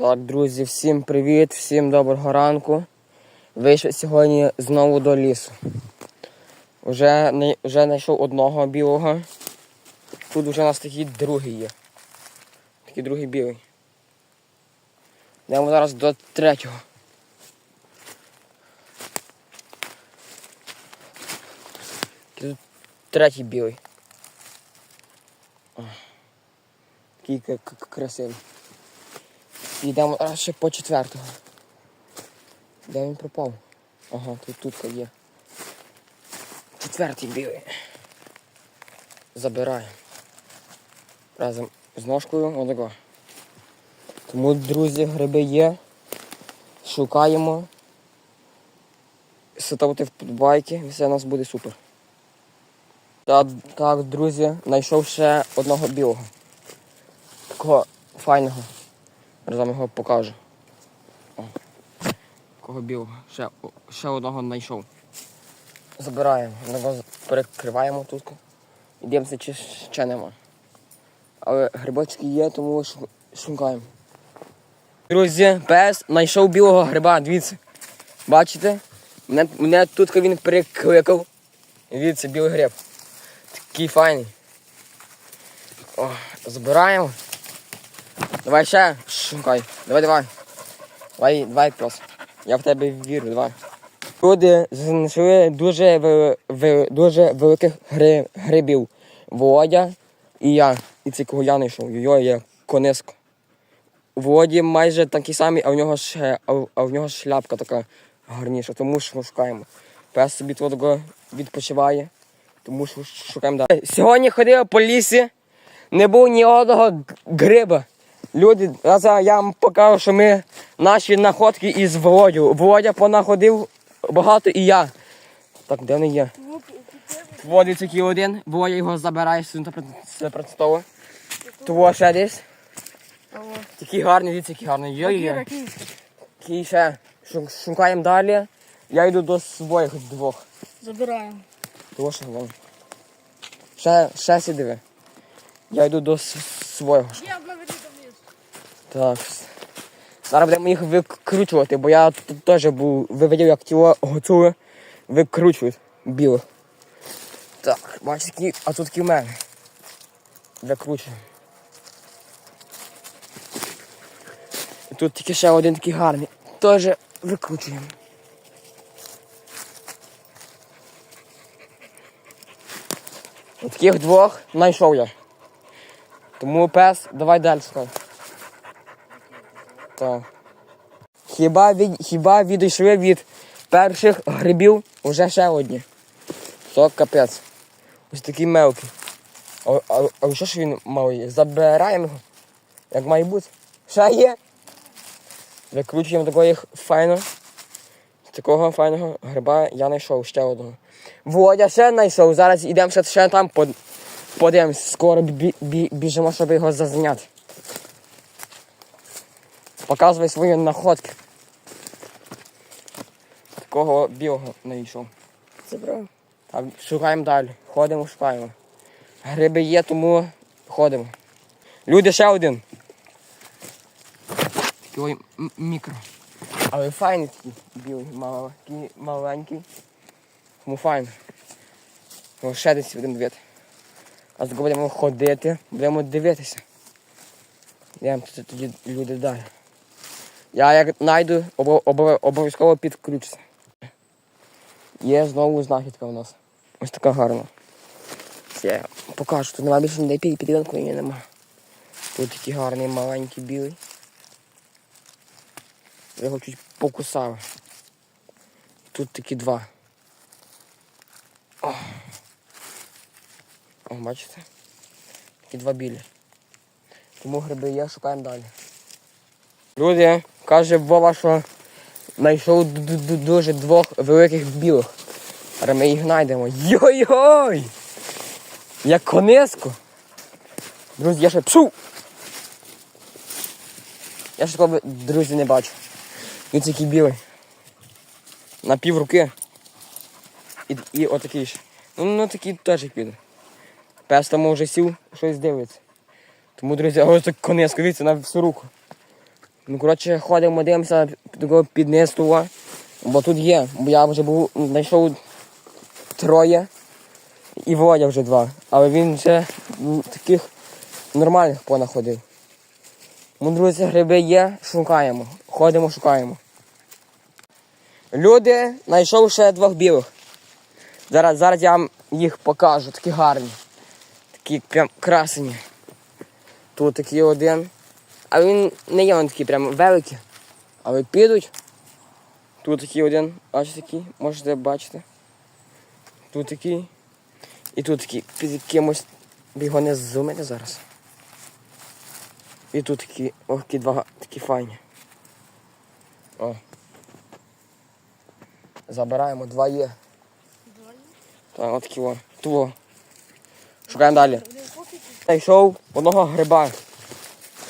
Так, друзі, всім привіт, всім доброго ранку. Вийшов сьогодні знову до лісу. Вже, вже знайшов одного білого. Тут вже у нас такий другий є. Такий другий білий. Йдемо зараз до третього. Тут третій білий. Такий красивий. Йдемо ще по четвертого. Де він пропав? Ага, тут тут є. Четвертий білий. Забираємо. Разом з ножкою отако. Тому, друзі, гриби є. Шукаємо. Ставте вподобайки, все у нас буде супер. Так, так, друзі, знайшов ще одного білого. Такого файного. Зараз вам його покажу. О. Кого білого. Ще, ще одного знайшов. Забираємо. Одного перекриваємо тут. І дивимося, чи ще нема. Але грибочки є, тому шу- шукаємо. Друзі, пес знайшов білого гриба, дивіться. Бачите? Мене, мене тут він перекликав. Дивіться, білий гриб. Такий файний. О, забираємо. Давай ще шукай. Давай, давай. Давай, давай, пес. Я в тебе вірю, давай. Люди знайшли дуже, дуже великих гри, грибів. Володя і я. І це кого я знайшов. Йо, є кониско. У Володі майже такі самі, а в нього ще, а, в- нього шляпка така гарніша, тому що ми шукаємо. Пес собі тут відпочиває, тому що шукаємо далі. Сьогодні ходили по лісі, не було ні одного гриба. Люди, зараз я вам покажу, що ми наші находки із Володю. Володя понаходив багато і я. Так, де вони є? Володя такий один, Володя його забирає, це представо. Того ще десь. Такий гарний, дивіться, який гарний. Йой-йой. Який ще. Шукаємо далі. Я йду до своїх двох. Забираємо. Того ще вон. Ще, ще сидиви. Я йду до свого. Так. Зараз будемо їх викручувати, бо я теж був виведів, як тіло готове викручують білих. Так, бачите, а тут в мене. Викручуємо. Тут тільки ще один такий гарний. Теж викручуємо. Таких двох знайшов я. Тому пес, давай далі шукай. Так. Хіба, від, хіба відійшли від перших грибів вже ще одні. То капець. Ось такий мелкий. А, а, а що ж він малий? Забираємо його. Як має бути. Ще є. Викручуємо такого їх файно. Такого файного гриба я знайшов ще одного. Володя ще знайшов. Зараз йдемо ще, там под- подивимось. Скоро бі, бі, біжимо, щоб його зазняти. Показуй свої находки. Такого білого знайшов. Забрав. А шукаємо далі. Ходимо, шукаємо. Гриби є, тому ходимо. Люди ще один. Такий м- мікро. Але файний такий білий, маленький, маленький. Тому файно. О, ще десь один дві. А зараз будемо ходити, будемо дивитися. Йдемо тоді люди далі. Я як знайду, обо- обо- обов'язково підключуся. Є знову знахідка у нас. Ось така гарна. Я покажу, тут немає більше ніде під підвінку і нема. Тут такий гарний маленький білий. Я його чуть покусав. Тут такі два. О, О бачите? Такі два білі. Тому гриби є, шукаємо далі. Люди, каже Вова, що знайшов ду- ду- ду- дуже двох великих білих. Але ми їх знайдемо. Йой-йой! Як кониско. Друзі, я ще пшу! Я ще такого, друзі, не бачу. Він такий білий. На пів руки. І, і отакий ж. Ну, ну такий теж піде. Пес там вже сів, щось дивиться. Тому, друзі, ось так кониско, дивіться, на всю руку. Ну, коротше, ходимо, дивимося під низ бо тут є. Бо я вже був, знайшов троє і Володя вже два. Але він вже таких нормальних понаходив. Ну, друзі, гриби є, шукаємо. Ходимо, шукаємо. Люди, знайшов ще двох білих. Зараз, зараз я вам їх покажу, такі гарні. Такі прям красені. Тут такий один. А він не є він такий прям великий. Але підуть. Тут такий один, бачите такий, можете бачити. Тут такий. І тут такий під якимось. Його не зумите зараз. І тут такі, такі два такі файні. О. Забираємо, два є. Так, от такі о. Шукаємо далі. Знайшов одного гриба.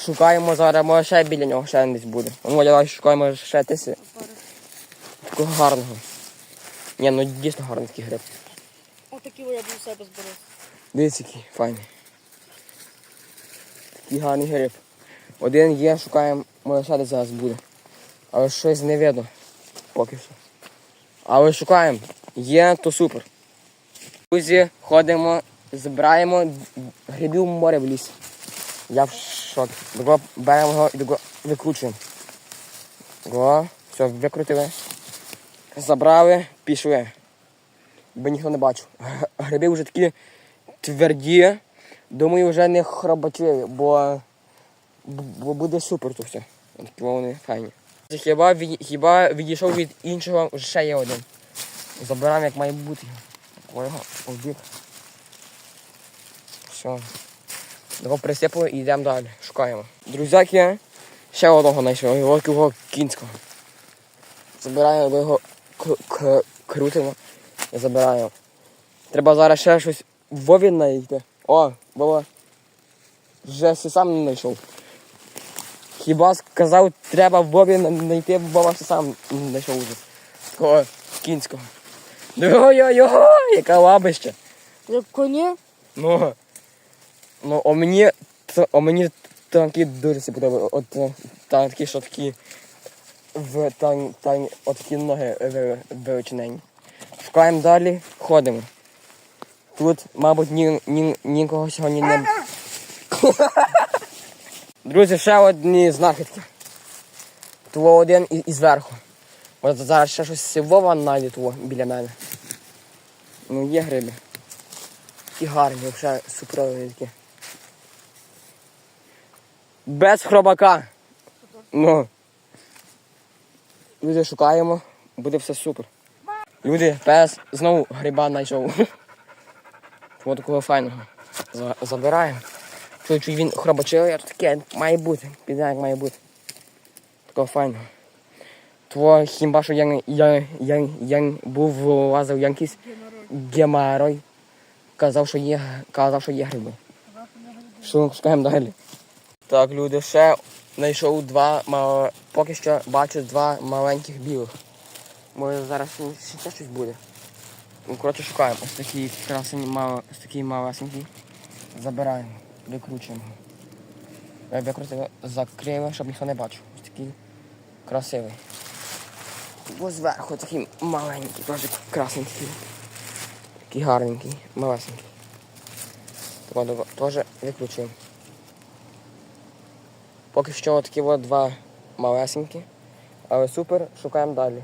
Шукаємо зараз, може ще біля нього ще десь буде. Ну, Володя, давай шукаємо ще тиси. Такого гарного. Ні, ну дійсно гарний такий гриб. Отакі я був себе зберу. Дивіться, який файний. Такий гарний гриб. Один є, шукаємо, може ще десь зараз буде. Але щось не видно. Поки що. Але шукаємо. Є, то супер. Друзі, ходимо, збираємо грибів море в лісі. Я шокі. Того беремо його і того викручуємо. Го, все, викрутили. Забрали, пішли. Бо ніхто не бачив. Гриби вже такі тверді. Думаю, вже не хробачливі, бо, бо буде супер тут все. Такі вони файні. Хіба, хіба відійшов від іншого, вже ще є один. Забираємо як має бути. Ой, обід. Все. Його присипали і йдемо далі. Шукаємо. Друзяки, ще одного знайшов, його такого кінського. Забираємо його к- к- крутимо і забираємо. Треба зараз ще щось Вові знайти. О, Вова. Вже все сам не знайшов. Хіба сказав, треба Вові знайти, Вова все сам знайшов уже. Такого кінського. Ой-ой-ой, яка лабище. Як коні? Ну, ну, о мені, о мені танки дуже подобаються. От е, танки, що такі в тан, тан, от такі ноги вивичнені. Шукаємо далі, ходимо. Тут, мабуть, ні, ні, нікого сьогодні не. Друзі, ще одні знахідки. Того один і, і зверху. От зараз ще щось сивова знайде того біля мене. Ну, є гриби. І гарні, суперові такі. Без хробака. Ну. Люди шукаємо, буде все супер. Люди, пес знову гриба знайшов. Ось такого файного. За- Забираємо. Чую, чую, він хробачив, я таке має бути. Піде як має бути. Такого файного. Тво хіба що я, я, я, я був лазив якийсь геморой. Казав, що є, казав, що є гриби. Що шукаємо далі. Так, люди, ще знайшов два, мал- поки що бачу два маленьких білих. Може зараз ще щось буде. Ну, коротше, шукаємо. Ось такий красень, мало, ось такий малесенький. Забираємо, викручуємо. Я викрутив, закрили, щоб ніхто не бачив. Ось такий красивий. Ось зверху такий маленький, теж красненький. Такий гарненький, малесенький. Теж виключуємо. Поки що такі от два малесенькі. Але супер, шукаємо далі.